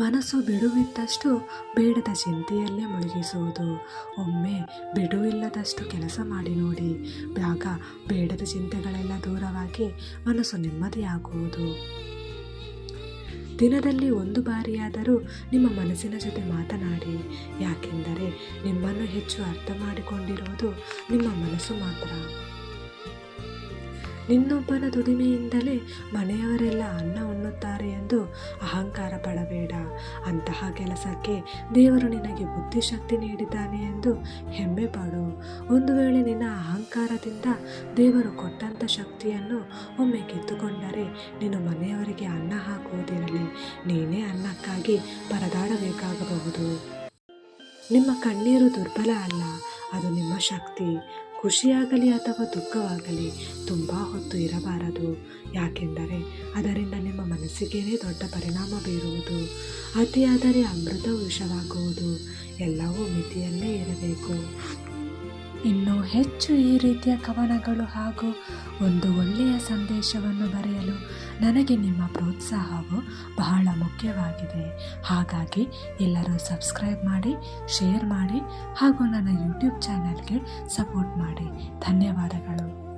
ಮನಸ್ಸು ಬಿಡುವಿದ್ದಷ್ಟು ಬೇಡದ ಚಿಂತೆಯಲ್ಲೇ ಮುಳುಗಿಸುವುದು ಒಮ್ಮೆ ಬಿಡುವಿಲ್ಲದಷ್ಟು ಕೆಲಸ ಮಾಡಿ ನೋಡಿ. ಆಗ ಬೇಡದ ಚಿಂತೆಗಳೆಲ್ಲ ದೂರವಾಗಿ ಮನಸ್ಸು ನೆಮ್ಮದಿಯಾಗುವುದು. ದಿನದಲ್ಲಿ ಒಂದು ಬಾರಿಯಾದರೂ ನಿಮ್ಮ ಮನಸ್ಸಿನ ಜೊತೆ ಮಾತನಾಡಿ. ಯಾಕೆಂದರೆ ನಿಮ್ಮನ್ನು ಹೆಚ್ಚು ಅರ್ಥ ಮಾಡಿಕೊಂಡಿರುವುದು ನಿಮ್ಮ ಮನಸ್ಸು ಮಾತ್ರ. ನಿನ್ನೊಬ್ಬನ ದುಡಿಮೆಯಿಂದಲೇ ಮನೆಯವರೆಲ್ಲ ಅನ್ನ ಉಣ್ಣುತ್ತಾರೆ ಎಂದು ಅಹಂಕಾರ ಪಡಬೇಡ. ಅಂತಹ ಕೆಲಸಕ್ಕೆ ದೇವರು ನಿನಗೆ ಬುದ್ಧಿಶಕ್ತಿ ನೀಡಿದ್ದಾನೆ ಎಂದು ಹೆಮ್ಮೆ ಪಡು. ಒಂದು ವೇಳೆ ನಿನ್ನ ಅಹಂಕಾರದಿಂದ ದೇವರು ಕೊಟ್ಟಂಥ ಶಕ್ತಿಯನ್ನು ಒಮ್ಮೆ ಕಿತ್ತುಕೊಂಡರೆ ನೀನು ಮನೆಯವರಿಗೆ ಅನ್ನ ಹಾಕುವುದಿರಲಿ. ನೀನೇ ಅನ್ನಕ್ಕಾಗಿ ಪರದಾಡಬೇಕಾಗಬಹುದು. ನಿಮ್ಮ ಕಣ್ಣೀರು ದುರ್ಬಲ ಅಲ್ಲ, ಅದು ನಿಮ್ಮ ಶಕ್ತಿ. ಖುಷಿಯಾಗಲಿ ಅಥವಾ ದುಃಖವಾಗಲಿ, ತುಂಬ ಹೊತ್ತು ಇರಬಾರದು. ಯಾಕೆಂದರೆ ಅದರಿಂದ ನಿಮ್ಮ ಮನಸ್ಸಿಗೇನೆ ದೊಡ್ಡ ಪರಿಣಾಮ ಬೀರುವುದು. ಅತಿಯಾದರೆ ಅಮೃತ ವಿಷವಾಗುವುದು. ಎಲ್ಲವೂ ಮಿತಿಯಲ್ಲೇ ಇರಬೇಕು. ಇನ್ನು ಹೆಚ್ಚು ಈ ರೀತಿಯ ಕವನಗಳು ಹಾಗೂ ಒಂದು ಒಳ್ಳೆಯ ಸಂದೇಶವನ್ನು ಬರೆಯಲು ನನಗೆ ನಿಮ್ಮ ಪ್ರೋತ್ಸಾಹವು ಬಹಳ ಮುಖ್ಯವಾಗಿದೆ. ಹಾಗಾಗಿ ಎಲ್ಲರೂ ಸಬ್ಸ್ಕ್ರೈಬ್ ಮಾಡಿ, ಶೇರ್ ಮಾಡಿ ಹಾಗೂ ನನ್ನ ಯೂಟ್ಯೂಬ್ ಚಾನಲ್ಗೆ ಸಪೋರ್ಟ್ ಮಾಡಿ. ಧನ್ಯವಾದಗಳು.